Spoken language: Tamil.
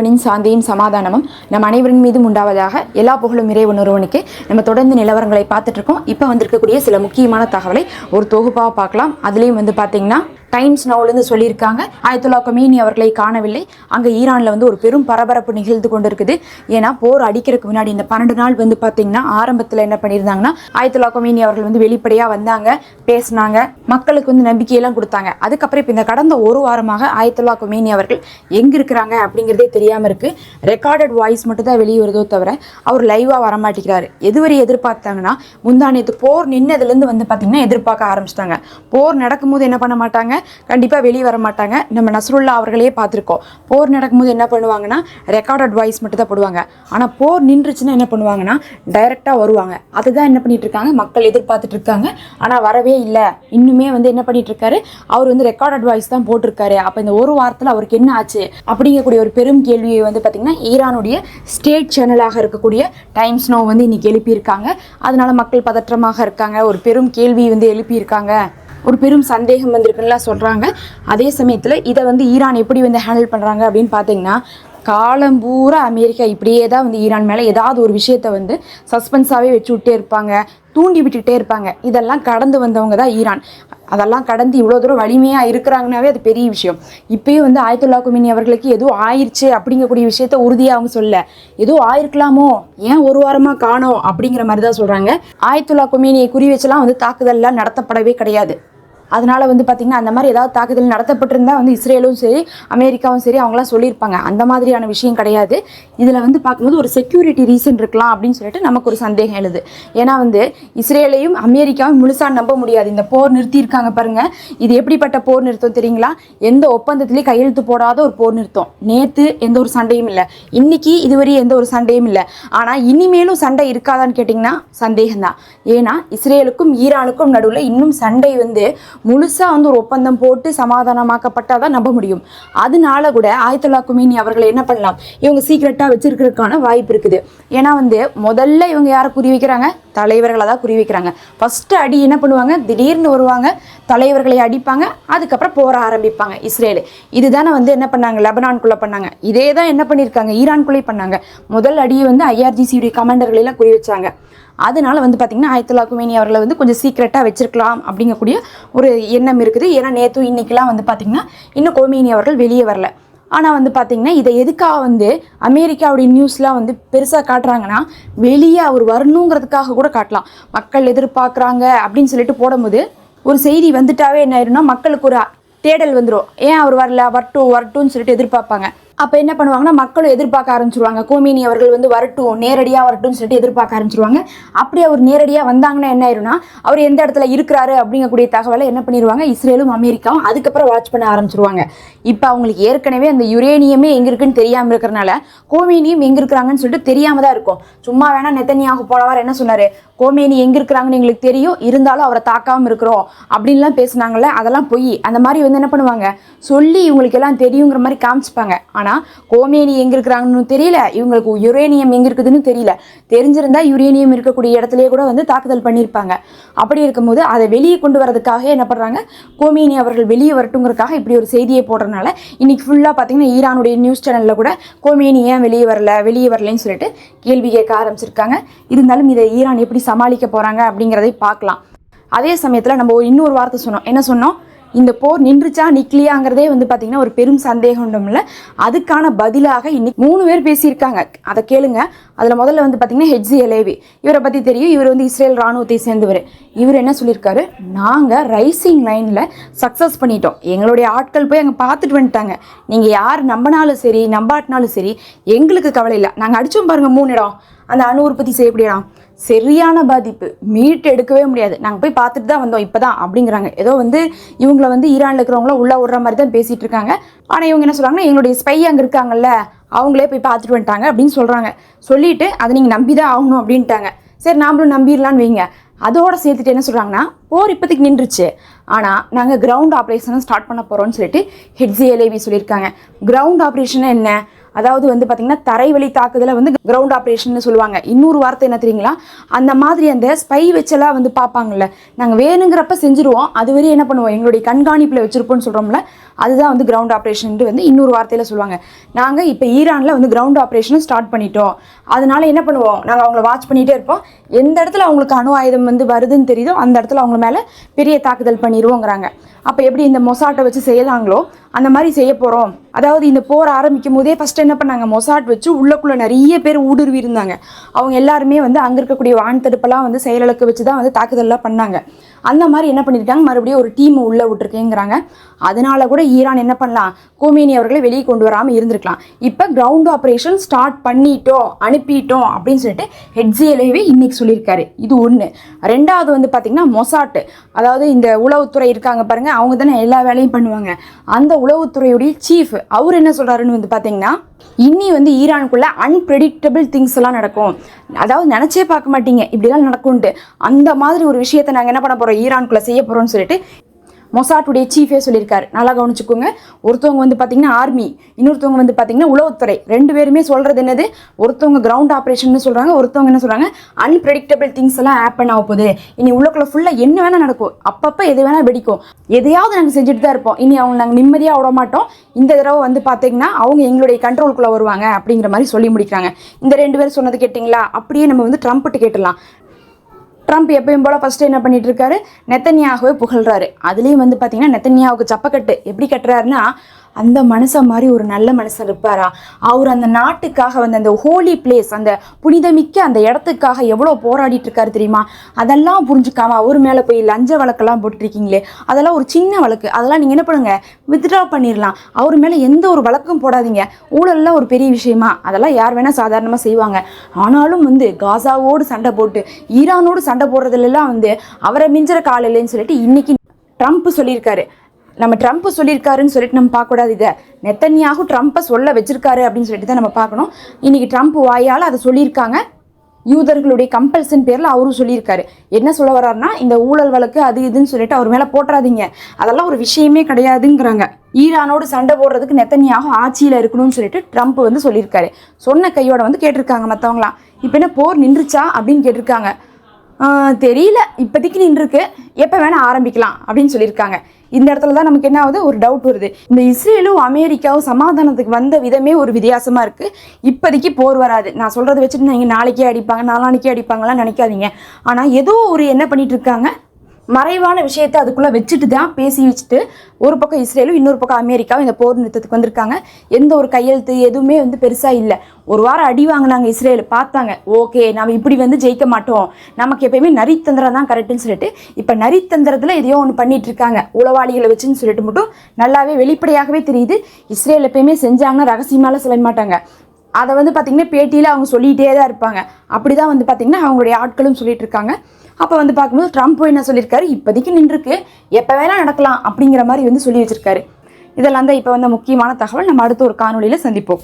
இறைவனின் சாந்தியும் சமாதானமும் நம் அனைவரின் மீதும் உண்டாவதாக எல்லா புகழும் இறைவன் ஒருவனுக்கு. நம்ம தொடர்ந்து நிலவரங்களை பார்த்துட்டு இருக்கோம். இப்போ வந்திருக்கக்கூடிய சில முக்கியமான தகவலை ஒரு தொகுப்பாக பார்க்கலாம். அதுலேயும் வந்து பார்த்தீங்கன்னா டைம்ஸ் நவுலேருந்து சொல்லியிருக்காங்க. ஆயத்துல்லா கொமீனி அவர்களை காணவில்லை. அங்கே ஈரானில் வந்து ஒரு பெரும் பரபரப்பு நிகழ்ந்து கொண்டிருக்குது. ஏன்னா போர் அடிக்கிறதுக்கு முன்னாடி இந்த பன்னெண்டு நாள் வந்து பார்த்தீங்கன்னா ஆரம்பத்தில் என்ன பண்ணியிருந்தாங்கன்னா ஆயத்துல்லா கொமீனி அவர்கள் வந்து வெளிப்படையாக வந்தாங்க பேசினாங்க மக்களுக்கு வந்து நம்பிக்கையெல்லாம் கொடுத்தாங்க. அதுக்கப்புறம் இப்போ இந்த கடந்த ஒரு வாரமாக ஆயத்துல்லா கொமீனி அவர்கள் எங்கே இருக்கிறாங்க அப்படிங்கிறதே தெரியாமல் இருக்குது ரெக்கார்டட் வாய்ஸ் மட்டும் தான் வெளியே வருதோ தவிர அவர் லைவாக வரமாட்டேங்கிறாரு. எதுவரை எதிர்பார்த்தாங்கன்னா முந்தானியத்து போர் நின்னதுலேருந்து வந்து பார்த்திங்கன்னா எதிர்பார்க்க ஆரம்பிச்சிட்டாங்க. போர் நடக்கும்போது என்ன பண்ண மாட்டாங்க? கண்டிப்பாக வெளியே வர மாட்டாங்க. நம்ம நஸ்ருல்லா அவர்களையே பார்த்துருக்கோம். போர் நடக்கும்போது என்ன பண்ணுவாங்கன்னா ரெக்கார்ட் அட்வைஸ் மட்டும் தான் போடுவாங்க. ஆனால் போர் நின்றுச்சுன்னா என்ன பண்ணுவாங்கன்னா டைரெக்டாக வருவாங்க. அதுதான் என்ன பண்ணிட்டு இருக்காங்க? மக்கள் எதிர்பார்த்துட்டு இருக்காங்க. ஆனால் வரவே இல்லை. இன்னுமே வந்து என்ன பண்ணிட்டு இருக்காரு? அவர் வந்து ரெக்கார்ட் அட்வைஸ் தான் போட்டிருக்காரு. அப்போ இந்த ஒரு வாரத்தில் அவருக்கு என்ன ஆச்சு? அப்படிங்கக்கூடிய ஒரு பெரும் கேள்வியை வந்து பார்த்திங்கன்னா ஈரானுடைய ஸ்டேட் சேனலாக இருக்கக்கூடிய டைம்ஸ் நோ வந்து இன்னைக்கு எழுப்பியிருக்காங்க. அதனால மக்கள் பதற்றமாக இருக்காங்க. ஒரு பெரும் கேள்வி வந்து எழுப்பியிருக்காங்க. ஒரு பெரும் சந்தேகம் வந்திருக்குன்னுலாம் சொல்கிறாங்க அதே சமயத்தில் இதை வந்து ஈரான் எப்படி வந்து ஹேண்டில் பண்ணுறாங்க அப்படின்னு பார்த்தீங்கன்னா காலம் பூரா அமெரிக்கா இப்படியே தான் வந்து ஈரான் மேலே ஏதாவது ஒரு விஷயத்த வந்து சஸ்பென்ஸாகவே வச்சு விட்டே இருப்பாங்க தூண்டி விட்டுட்டே இருப்பாங்க. இதெல்லாம் கடந்து வந்தவங்க தான் ஈரான். அதெல்லாம் கடந்து இவ்வளோ தூரம் வலிமையாக இருக்கிறாங்கனாவே அது பெரிய விஷயம். இப்போயும் வந்து ஆயத்துல்லா குமினி அவர்களுக்கு எதுவும் ஆயிடுச்சு அப்படிங்கக்கூடிய விஷயத்த உறுதியாக அவங்க சொல்ல. எதுவும் ஆயிருக்கலாமோ? ஏன் ஒரு வாரமாக காணோம் அப்படிங்கிற மாதிரி தான் சொல்கிறாங்க ஆயத்துல்லா குமினியை குறி வச்செல்லாம் வந்து தாக்குதல்லாம் நடத்தப்படவே கிடையாது. அதனால வந்து பார்த்திங்கன்னா அந்த மாதிரி ஏதாவது தாக்குதல் நடத்தப்பட்டிருந்தால் வந்து இஸ்ரேலும் சரி அமெரிக்காவும் சரி அவங்களாம் சொல்லியிருப்பாங்க. அந்த மாதிரியான விஷயம் கிடையாது. இதில் வந்து பார்க்கும்போது ஒரு செக்யூரிட்டி ரீசன் இருக்கலாம் அப்படின்னு சொல்லிட்டு நமக்கு ஒரு சந்தேகம் எழுது. ஏன்னா வந்து இஸ்ரேலையும் அமெரிக்காவும் முழுசாக நம்ப முடியாது. இந்த போர் நிறுத்தியிருக்காங்க பாருங்கள் இது எப்படிப்பட்ட போர் நிறுத்தம் தெரியுங்களா? எந்த ஒப்பந்தத்திலையும் கையெழுத்து போடாத ஒரு போர் நிறுத்தம். நேற்று எந்த ஒரு சண்டையும் இல்லை. இன்னைக்கு இதுவரை எந்த ஒரு சண்டையும் இல்லை. ஆனால் இனிமேலும் சண்டை இருக்காதான்னு கேட்டிங்கன்னா சந்தேகம்தான். ஏன்னா இஸ்ரேலுக்கும் ஈரானுக்கும் நடுவில் இன்னும் சண்டை வந்து முழுசாக வந்து ஒரு ஒப்பந்தம் போட்டு சமாதானமாக்கப்பட்டால் தான் நம்ப முடியும். அதனால கூட ஆயத்துல்லா குமீனி அவர்களை என்ன பண்ணலாம்? இவங்க சீக்கிரட்டாக வச்சிருக்கிறதுக்கான வாய்ப்பு இருக்குது. ஏன்னா வந்து முதல்ல இவங்க யாரை குறி வைக்கிறாங்க? தலைவர்களை தான் குறி வைக்கிறாங்க. ஃபஸ்ட்டு அடி என்ன பண்ணுவாங்க? திடீர்னு வருவாங்க. தலைவர்களை அடிப்பாங்க. அதுக்கப்புறம் போற ஆரம்பிப்பாங்க இஸ்ரேலு. இதுதானே வந்து என்ன பண்ணாங்க? லெபனான்குள்ளே பண்ணாங்க. இதே தான் என்ன பண்ணியிருக்காங்க? ஈரான்குள்ளே பண்ணாங்க. முதல் அடியை வந்து ஐஆர்ஜிசியுடைய கமாண்டர்களெல்லாம் குறி வச்சாங்க. அதனால வந்து பார்த்திங்கன்னா ஆயத்துல்லா குமேனி அவர்களை வந்து கொஞ்சம் சீக்ரெட்டாக வச்சிருக்கலாம் அப்படிங்கக்கூடிய ஒரு எண்ணம் இருக்குது. ஏன்னா நேற்று இன்றைக்கெலாம் வந்து பார்த்திங்கன்னா இன்னும் கோமேனி அவர்கள் வெளியே வரல. ஆனால் வந்து பார்த்திங்கன்னா இதை எதுக்காக வந்து அமெரிக்காவுடைய நியூஸ்லாம் வந்து பெருசாக காட்டுறாங்கன்னா வெளியே அவர் வரணுங்கிறதுக்காக கூட காட்டலாம். மக்கள் எதிர்பார்க்குறாங்க அப்படின்னு சொல்லிட்டு போடும்போது ஒரு செய்தி வந்துட்டாவே என்ன ஆயிரும்னா மக்களுக்கு ஒரு தேடல் வந்துடும் ஏன் அவர் வரல? வரட்டும் வரட்டும்னு சொல்லிட்டு எதிர்பார்ப்பாங்க. அப்போ என்ன பண்ணுவாங்கன்னா மக்களும் எதிர்பார்க்க ஆரம்பிச்சிருவாங்க. கோமினி அவர்கள் வந்து வரட்டும் நேரடியாக வரட்டும்னு சொல்லிட்டு எதிர்பார்க்க ஆரம்பிச்சிருவாங்க. அப்படி அவர் நேரடியாக வந்தாங்கன்னா என்ன ஆயிரும்னா அவர் எந்த இடத்துல இருக்கிறாரு அப்படிங்கக்கூடிய தகவலை என்ன பண்ணிடுவாங்க இஸ்ரேலும் அமெரிக்காவும் அதுக்கப்புறம் வாட்ச் பண்ண ஆரம்பிச்சிருவாங்க. இப்போ அவங்களுக்கு ஏற்கனவே அந்த யுரேனியமே எங்கே இருக்குன்னு தெரியாமல் இருக்கிறனால கோமேனியும் எங்கே இருக்கிறாங்கன்னு சொல்லிட்டு தெரியாமல் தான் இருக்கும். சும்மா வேணால் நெத்தனியாக போனவர் என்ன சொன்னார்? கோமேனி எங்கே இருக்கிறாங்கன்னு எங்களுக்கு தெரியும் இருந்தாலும் அவரை தாக்காமல் இருக்கிறோம் அப்படின்லாம் பேசுனாங்கல்ல அதெல்லாம் பொய். அந்த மாதிரி வந்து என்ன பண்ணுவாங்க? சொல்லி இவங்களுக்கு எல்லாம் தெரியுங்கிற மாதிரி காமிச்சுப்பாங்க. ஆனால் கோமேனி எங்கே இருக்கிறாங்கன்னு தெரியல. இவங்களுக்கு யுரேனியம் எங்கே இருக்குதுன்னு தெரியல. தெரிஞ்சிருந்தா யுரேனியம் இருக்கக்கூடிய இடத்துலயே கூட வந்து தாக்குதல் பண்ணியிருப்பாங்க. அப்படி இருக்கும்போது அதை வெளியே கொண்டு வரதுக்காக என்ன பண்ணுறாங்க கோமேனி அவர்கள் வெளியே வரட்டுங்கிறதுக்காக இப்படி ஒரு செய்தியை போடுறதுனால இன்னைக்கு ஃபுல்லாக பார்த்தீங்கன்னா ஈரானுடைய நியூஸ் சேனலில் கூட கோமேனி ஏன் வெளியே வரல வெளியே வரலன்னு சொல்லிட்டு கேள்வி கேட்க ஆரம்பிச்சிருக்காங்க. இருந்தாலும் இதை ஈரான் எப்படி சமாளிக்க போகிறாங்க அப்படிங்கிறதை பார்க்கலாம். அதே சமயத்தில் நம்ம இன்னொரு வார்த்தை சொன்னோம். என்ன சொன்னோம்? இந்த போர் நின்றுச்சா நிக்கலையாங்கிறதே வந்து பார்த்தீங்கன்னா ஒரு பெரும் சந்தேகம் இல்லை. அதுக்கான பதிலாக இன்னைக்கு மூணு பேர் பேசியிருக்காங்க. அதை கேளுங்க. அதில் முதல்ல வந்து பார்த்தீங்கன்னா ஹெச்சி எலேவி இவரை பற்றி தெரியும். இவர் வந்து இஸ்ரேல் ராணுவத்தை சேர்ந்தவர். இவர் என்ன சொல்லியிருக்காரு? நாங்கள் ரைசிங் லைனில் சக்ஸஸ் பண்ணிட்டோம். எங்களுடைய ஆட்கள் போய் அங்கே பார்த்துட்டு வந்துட்டாங்க. நீங்கள் யார் நம்பினாலும் சரி நம்பாட்டினாலும் சரி எங்களுக்கு கவலை இல்லை. நாங்கள் அடித்தோம் பாருங்கள் மூணு இடம். அந்த அணு உற்பத்தி செய்யக்கூடிய இடம் சரியான பாதிப்பு. மீட் எடுக்கவே முடியாது. நாங்கள் போய் பார்த்துட்டு தான் வந்தோம். இப்போ தான் அப்படிங்கிறாங்க. ஏதோ வந்து இவங்கள வந்து ஈரானில் இருக்கிறவங்கள உள்ளே விடுற மாதிரி தான் பேசிகிட்டு இருக்காங்க. ஆனால் இவங்க என்ன சொல்கிறாங்கன்னா எங்களுடைய ஸ்பை அங்கே இருக்காங்கல்ல அவங்களே போய் பார்த்துட்டு வந்துட்டாங்க அப்படின்னு சொல்கிறாங்க சொல்லிட்டு அதை நீங்கள் நம்பி தான் ஆகணும் அப்படின்ட்டாங்க. சரி நாமளும் நம்பிடலான்னு வைங்க. அதோட சேர்த்துட்டு என்ன சொல்கிறாங்கன்னா போர் இப்போதைக்கு நின்றுச்சு. ஆனால் நாங்கள் கிரவுண்ட் ஆப்ரேஷனை ஸ்டார்ட் பண்ண போகிறோம்னு சொல்லிட்டு ஹெட்ஸி எலேவி சொல்லியிருக்காங்க. கிரவுண்ட் ஆப்ரேஷன் என்ன? அதாவது வந்து பார்த்திங்கன்னா தரைவழி தாக்குதலை வந்து கிரவுண்ட் ஆப்ரேஷன் சொல்லுவாங்க. இன்னொரு வார்த்தை என்ன தெரியுங்களா? அந்த மாதிரி அந்த ஸ்பை வச்செல்லாம் வந்து பார்ப்பாங்கல்ல நாங்கள் வேணுங்கிறப்ப செஞ்சுருவோம். அது வரையும் என்ன பண்ணுவோம்? எங்களுடைய கண்காணிப்பில் வச்சுருப்போம்னு சொல்கிறோம்ல அதுதான் வந்து கிரவுண்ட் ஆப்ரேஷன் வந்து இன்னொரு வார்த்தையில் சொல்லுவாங்க. நாங்கள் இப்போ ஈரானில் வந்து கிரவுண்ட் ஆப்ரேஷனை ஸ்டார்ட் பண்ணிட்டோம். அதனால என்ன பண்ணுவோம்? நாங்கள் அவங்கள வாட்ச் பண்ணிகிட்டே இருப்போம். எந்த இடத்துல அவங்களுக்கு அணு ஆயுதம் வந்து வருதுன்னு தெரியுதோ அந்த இடத்துல அவங்க மேலே பெரிய தாக்குதல் பண்ணிடுவோங்கிறாங்க அப்போ எப்படி இந்த மொசாட்டை வச்சு செய்யலாங்களோ அந்த மாதிரி செய்ய போகிறோம் அதாவது இந்த போர் ஆரம்பிக்கும் போதே ஃபஸ்ட்டு என்ன பண்ணாங்க? மொசாட் வச்சு உள்ளக்குள்ளே நிறைய பேர் ஊடுருவி இருந்தாங்க. அவங்க எல்லாருமே வந்து அங்கே இருக்கக்கூடிய வான் தடுப்பெல்லாம் வந்து செயலிழக்க வச்சு தான் வந்து தாக்குதல்லாம் பண்ணாங்க. அந்த மாதிரி என்ன பண்ணியிருக்காங்க மறுபடியும் ஒரு டீம் உள்ளே விட்டுருக்கேங்கிறாங்க. அதனால கூட ஈரான் என்ன பண்ணலாம்? கோமேனி அவர்களை வெளியே கொண்டு வராமல் இருந்திருக்கலாம். இப்போ கிரவுண்ட் ஆப்ரேஷன் ஸ்டார்ட் பண்ணிட்டோம் அனுப்பிட்டோம் அப்படின்னு சொல்லிட்டு ஹெட்ஸியலேவே இன்னைக்கு சொல்லியிருக்காரு. இது ஒன்று ரெண்டாவது வந்து பார்த்திங்கன்னா மொசாட்டு அதாவது இந்த உளவுத்துறை இருக்காங்க பாருங்கள் அவங்க தானே எல்லா வேலையும் பண்ணுவாங்க. அந்த உளவுத்துறையுடைய சீஃப் அவர் என்ன சொல்கிறாருன்னு வந்து பார்த்தீங்கன்னா இன்னி வந்து ஈரானுக்குள்ள அன்பிரடிக்டபிள் திங்ஸ் எல்லாம் நடக்கும். அதாவது நினச்சே பார்க்க மாட்டீங்க இப்படிலாம் நடக்கும்ட்டு அந்த மாதிரி ஒரு விஷயத்தை நாங்கள் என்ன பண்ண போகிறோம் ஈரான்குள்ளே செய்ய போகிறோம்னு சொல்லிட்டு மொசாட்டுடைய சீஃபே சொல்லியிருக்காரு. நல்லா கவனிச்சுக்கோங்க. ஒருத்தவங்க வந்து பார்த்தீங்கன்னா ஆர்மி இன்னொருத்தவங்க வந்து பார்த்தீங்கன்னா உளவுத்துறை. ரெண்டு பேருமே சொல்கிறது என்னது? ஒருத்தவங்க கிரவுண்ட் ஆப்ரேஷன் சொல்கிறாங்க ஒருத்தவங்க என்ன சொல்கிறாங்க அன்பிரடிக்டபிள் திங்ஸ் எல்லாம் ஆப்பன் ஆக போகுது. இனி உள்ளக்குள்ள ஃபுல்லாக என்ன வேணால் நடக்கும். அப்பப்போ எது வேணால் வெடிக்கும். எதையாவது நாங்கள் செஞ்சுட்டு தான் இருப்போம். இனி அவங்க நாங்கள் நிம்மதியாக விட மாட்டோம். இந்த தடவை வந்து பார்த்தீங்கன்னா அவங்க எங்களுடைய கண்ட்ரோலுக்குள்ளே வருவாங்க அப்படிங்கிற மாதிரி சொல்லி முடிக்கிறாங்க. இந்த ரெண்டு பேரும் சொன்னது கேட்டிங்களா? அப்படியே நம்ம வந்து ட்ரம்ப்ட்டு கேட்டுடலாம். ட்ரம்ப் எப்பயும் போல் ஃபஸ்ட்டு என்ன பண்ணிட்டு இருக்காரு? நெத்தன்யாகவே புகழ்றாரு. அதுலேயும் வந்து பார்த்தீங்கன்னா நெத்தன்யாவுக்கு சப்பக்கட்டு எப்படி கட்டுறாருன்னா அந்த மனுஷன் மாதிரி ஒரு நல்ல மனுஷன் இருப்பாரா? அவர் அந்த நாட்டுக்காக வந்து அந்த ஹோலி பிளேஸ் அந்த புனிதமிக்க அந்த இடத்துக்காக எவ்வளோ போராடிட்டு இருக்காரு தெரியுமா? அதெல்லாம் புரிஞ்சுக்காம அவர் மேலே போய் லஞ்ச வழக்கெல்லாம் போட்டிருக்கீங்களே? அதெல்லாம் ஒரு சின்ன வழக்கு. அதெல்லாம் நீங்கள் என்ன பண்ணுங்க? வித்ட்ரா பண்ணிடலாம் அவர் மேலே எந்த ஒரு வழக்கும் போடாதீங்க. ஊழல்லாம் ஒரு பெரிய விஷயமா? அதெல்லாம் யார் வேணால் சாதாரணமாக செய்வாங்க. ஆனாலும் வந்து காசாவோடு சண்டை போட்டு ஈரானோடு சண்டை போடுறதுலலாம் வந்து அவரை மிஞ்சிற கால இல்லைன்னு சொல்லிட்டு இன்னைக்கு ட்ரம்ப் சொல்லியிருக்காரு. நம்ம ட்ரம்ப் சொல்லியிருக்காருன்னு சொல்லிட்டு நம்ம பார்க்கக்கூடாது இதை. நெத்தன்யாகும் ட்ரம்ப்பை சொல்ல வச்சிருக்காரு அப்படின்னு சொல்லிட்டு தான் நம்ம பார்க்கணும். இன்றைக்கி ட்ரம்ப் வாயால் அதை சொல்லியிருக்காங்க. யூதர்களுடைய கம்பல்சன் பேரில் அவரும் சொல்லியிருக்காரு. என்ன சொல்ல வர்றாருன்னா இந்த ஊழல் வழக்கு அது இதுன்னு சொல்லிட்டு அவர் மேலே போட்டுறாதீங்க. அதெல்லாம் ஒரு விஷயமே கிடையாதுங்கிறாங்க. ஈரானோடு சண்டை போடுறதுக்கு நெத்தனியாக ஆட்சியில் இருக்கணும்னு சொல்லிட்டு ட்ரம்ப் வந்து சொல்லியிருக்காரு. சொன்ன கையோட வந்து கேட்டிருக்காங்க மற்றவங்களாம் இப்போ என்ன போர் நின்றுச்சா அப்படின்னு கேட்டிருக்காங்க. தெரியல. இப்போதைக்கு நின்றுருக்கு. எப்போ வேணால் ஆரம்பிக்கலாம் அப்படின்னு சொல்லியிருக்காங்க. இந்த இடத்துல தான் நமக்கு என்ன ஆகுது? ஒரு டவுட் வருது. இந்த இஸ்ரேலும் அமெரிக்காவும் சமாதானத்துக்கு வந்த விதமே ஒரு வித்தியாசமாக இருக்குது இப்போதைக்கு போர் வராது. நான் சொல்கிறத வச்சுட்டு நீங்கள் நாளைக்கே அடிப்பாங்க நாளானிக்கே அடிப்பாங்கலாம் நினைக்காதீங்க. ஆனால் ஏதோ ஒரு என்ன பண்ணிகிட்டு இருக்காங்க? மறைவான விஷயத்தை அதுக்குள்ளே வச்சுட்டு தான் பேசி வச்சுட்டு ஒரு பக்கம் இஸ்ரேலும் இன்னொரு பக்கம் அமெரிக்காவும் இந்த போர் நிறுத்தத்துக்கு வந்திருக்காங்க. எந்த ஒரு கையெழுத்து எதுவுமே வந்து பெருசாக இல்லை. ஒரு வாரம் அடி வாங்கினாங்க இஸ்ரேல் பார்த்தாங்க ஓகே நம்ம இப்படி வந்து ஜெயிக்க மாட்டோம். நமக்கு எப்பயுமே நரித்தந்திரம் தான் கரெக்டுன்னு சொல்லிட்டு இப்போ நரித்தந்திரத்தில் எதையோ ஒன்று பண்ணிட்டு இருக்காங்க. உளவாளிகளை வச்சுன்னு சொல்லிட்டு மட்டும் நல்லாவே வெளிப்படையாகவே தெரியுது. இஸ்ரேல் எப்பயுமே செஞ்சாங்கன்னா ரகசியமாலாம் சொல்ல மாட்டாங்க. அதை வந்து பார்த்திங்கன்னா பேட்டியில் அவங்க சொல்லிகிட்டே தான் இருப்பாங்க. அப்படி தான் வந்து பார்த்திங்கன்னா அவங்களுடைய ஆட்களும் சொல்லிட்டு இருக்காங்க. அப்போ வந்து பார்க்கும்போது ட்ரம்ப் என்ன சொல்லியிருக்காரு? இப்போதைக்கு நின்றுருக்கு. எப்போ வேணால் நடக்கலாம் அப்படிங்கிற மாதிரி வந்து சொல்லி வச்சிருக்காரு. இதெல்லாம் தான் இப்போ வந்த முக்கியமான தகவல். நம்ம அடுத்த ஒரு காணொலியில் சந்திப்போம்.